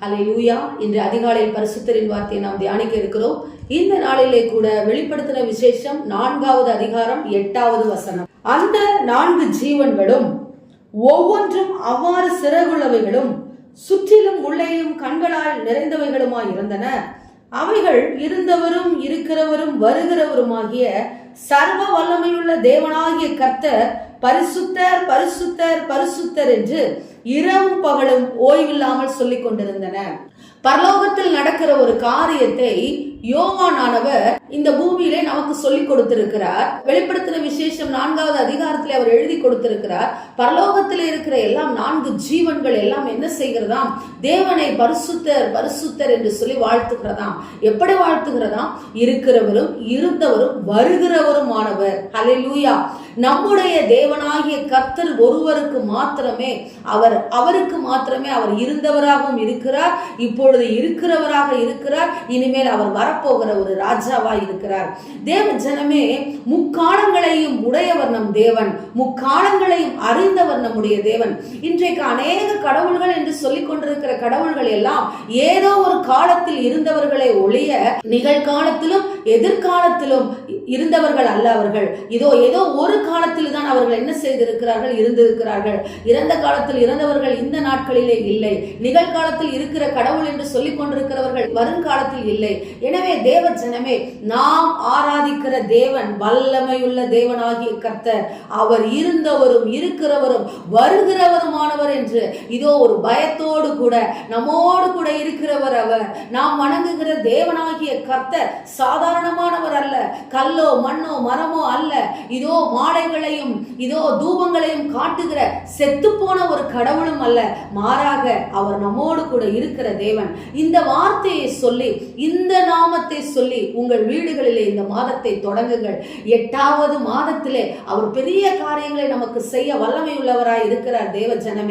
ஹalleluya. இன்று அதிகாலையில் பரிசுத்தரின் வார்த்தையை நாம் தியானிக்க இருக்கிறோம். இந்த நாளிலே கூட வெளிப்படுத்தின விசேஷம் நான்காவது அதிகாரம் எட்டாவது வசனம். அந்த நான்கு ஜீவன்களும் ஒவ்வொன்றும் அவ்வாறு சிறகுள்ளவைகளும் சுற்றிலும் உள்ளேயும் கண்களால் நிறைந்தவைகளுமாய் இருந்தன. அவைகள் இருந்தவரும் இருக்கிறவரும் வருகிறவருமாகிய சர்வ வல்லமையுள்ள தேவனாகிய கர்த்தர் பரிசுத்தர் பரிசுத்தர் பரிசுத்தர் என்று இரவும் பகலும் ஓய்வில்லாமல் சொல்லிக் கொண்டிருந்தன. பரலோகத்தில் நடக்கிற ஒரு காரியத்தை யோவானானவர் இந்த பூமியிலே நமக்கு சொல்லிக் கொடுத்திருக்கிறார். வெளிப்படுத்தின விசேஷம் நான்காவது அதிகாரத்திலே அவர் எழுதி கொடுத்திருக்கிறார். பரலோகத்தில் இருக்கிற எல்லாம் நான்கு ஜீவன்கள் எல்லாம் என்ன செய்கிறதாம்? தேவனை பரிசுத்தர் பரிசுத்தர் என்று சொல்லி வாழ்த்துகிறதாம். எப்படி வாழ்த்துகிறதாம்? இருக்கிறவரும் இருந்தவரும் வருகிறவருமானவர். ஹலெலூயா நம்முடைய தேவனாகிய கர்த்தர் ஒருவருக்கு மாத்திரமே அவர் அவருக்கு மாத்திரமே அவர் இருந்தவராகவும் இருக்கிறார். இப்பொழுது இருக்கிறவராக இருக்கிறார். இனிமேல் அவர் வரப்போகிற ஒரு ராஜாவாய் இருக்கிறார். தேவ ஜனமே முக்காலங்களையும் உடையவர் நம் தேவன். முக்காலங்களையும் அறிந்தவர் நம்முடைய தேவன். இன்றைக்கு அநேக கடவுள்கள் என்று சொல்லிக் கொண்டிருக்கிற கடவுள்கள் எல்லாம் ஏதோ ஒரு காலத்தில் இருந்தவர்களை ஒழிய நிகழ்காலத்திலும் எதிர்காலத்திலும் இருந்தவர்கள் அல்ல அவர்கள். இதோ ஏதோ ஒரு காலத்தில் தான் அவர்கள் என்ன செய்திருக்கிறார்கள் இருந்திருக்கிறார்கள். இறந்த காலத்தில் இறந்தவர்கள் இந்த நாட்களிலே இல்லை. நிகழ்காலத்தில் இருக்கிற கடவுள் என்று சொல்லிக் கொண்டிருக்கிறவர்கள் வருங்காலத்தில் இல்லை. எனவே தேவ ஜனமே நாம் ஆராதிக்கிற தேவன் வல்லமையுள்ள தேவனாகிய கர்த்தர். அவர் இருந்தவரும் இருக்கிறவரும் வருகிறவருமான வருகிறவருமானவர் என்று. இதோ ஒரு பயத்தோடு கூட நம்மோடு கூட இருக்கிறவர் அவர். நாம் வணங்குகிற தேவனாகிய கர்த்தர் சாதாரணமானவர் அல்ல. கல்லோ மண்ணோ மரமோ அல்ல. இதோ மாடைகளையும் இதோ தூபங்களையும் காட்டுகிற செத்து போன ஒரு கடவுளும் அல்ல. மாறாக அவர் நம்மோடு கூட இருக்கிற தேவன். இந்த வார்த்தையை சொல்லி இந்த நாமத்தை சொல்லி உங்கள் வீடுகளிலே இந்த மாதத்தை தொடங்குங்கள். எட்டாவது மாதத்திலே அவர் பெரிய காரியங்களை நமக்கு செய்ய வல்லமை உள்ளவராய் இருக்கிறார் தேவ ஜனமே.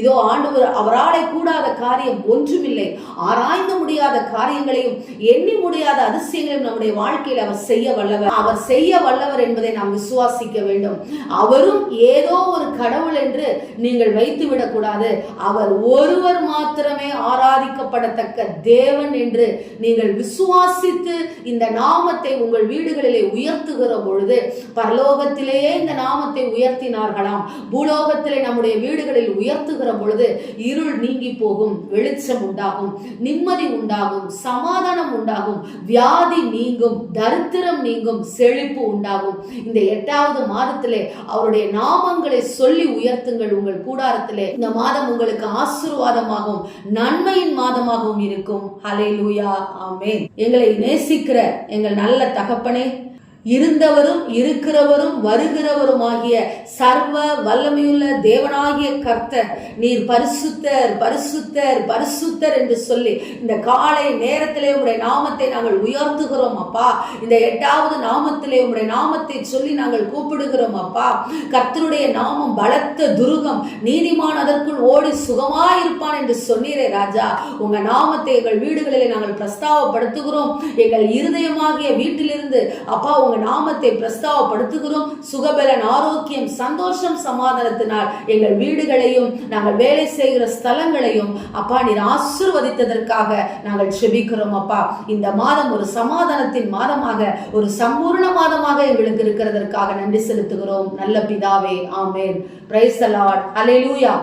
இதோ ஆண்டவர் அவராலே கூடாத காரியம் ஒன்றுமில்லை. ஆராய்ந்து முடியாத காரியங்களையும் எண்ணி முடியாத அதிசயங்களையும் நம்முடைய வாழ்க்கையில் அவர் செய்ய வல்லவர். அவர் செய்ய வல்லவர் என்பதை நாம் விசுவாசிக்க வேண்டும். அவரும் ஏதோ ஒரு கடவுள் என்று நீங்கள் வைத்து விடக்கூடாது அவர் ஒருவர் மாத்திரமே ஆராதிக்கப்படத்தக்க தேவன் என்று நீங்கள் விசுவாசித்து இந்த நாமத்தை உங்கள் வீடுகளிலே உயர்த்துகிற பொழுது பரலோகத்திலேயே இந்த நாமத்தை உயர்த்தினார்களாம். பூலோகத்திலே நம்முடைய வீடுகளில் உயர்த்துகிற பொழுது இருள் நீங்கி போகும் வெளிச்சம் உண்டாகும் நிம்மதி உண்டாகும் சமாதானம் உண்டாகும் வியாதி நீங்கும் தரித்திரம் நீங்கும் செழிப்பு உண்டாகும். இந்த எட்டாவது மாதத்திலே அவருடைய நாமங்களை சொல்லி உயர்த்துங்கள் உங்கள் கூடாரத்திலே. இந்த மாதம் உங்களுக்கு ஆசீர்வாதமாகவும் நன்மையின் மாதமாகவும் இருக்கும். அலை ஆமே எங்களை நேசிக்கிற எங்கள் நல்ல தகப்பனே இருந்தவரும் இருக்கிறவரும் வருகிறவருமாகிய சர்வ வல்லமையுள்ள தேவனாகிய கர்த்தர் நீர் பரிசுத்தர் பரிசுத்தர் பரிசுத்தர் என்று சொல்லி இந்த காலை நேரத்திலே உங்களுடைய நாமத்தை நாங்கள் உயர்த்துகிறோம் அப்பா. இந்த எட்டாவது நாமத்திலே உங்களுடைய நாமத்தை சொல்லி நாங்கள் கூப்பிடுகிறோம் அப்பா. கர்த்தருடைய நாமம் பலத்த துருகம் நீதிமான் அதற்குள் ஓடி சுகமாயிருப்பான் என்று சொன்னீரே ராஜா. உங்க நாமத்தை எங்கள் வீடுகளிலே நாங்கள் பிரஸ்தாவப்படுத்துகிறோம். எங்கள் இருதயமாகிய வீட்டிலிருந்து அப்பா உங்க நாமத்தை பிரஸ்தாவப்படுத்துகிறோம். சுகபலன் ஆரோக்கியம் சந்தோஷம் சமாதானத்தினால் எங்கள் வீடுகளையும் நாங்கள் வேலை செய்கிற ஸ்தலங்களையும் அப்பா நீர் ஆசிர்வதித்ததற்காக நாங்கள் செபிக்கிறோம் அப்பா. இந்த மாதம் ஒரு சமாதானத்தின் மாதமாக ஒரு சம்பூர்ண மாதமாக எங்களுக்கு இருக்கிறதற்காக நன்றி செலுத்துகிறோம். நல்ல பிதாவே ஆமேன். Price allot அலையூயா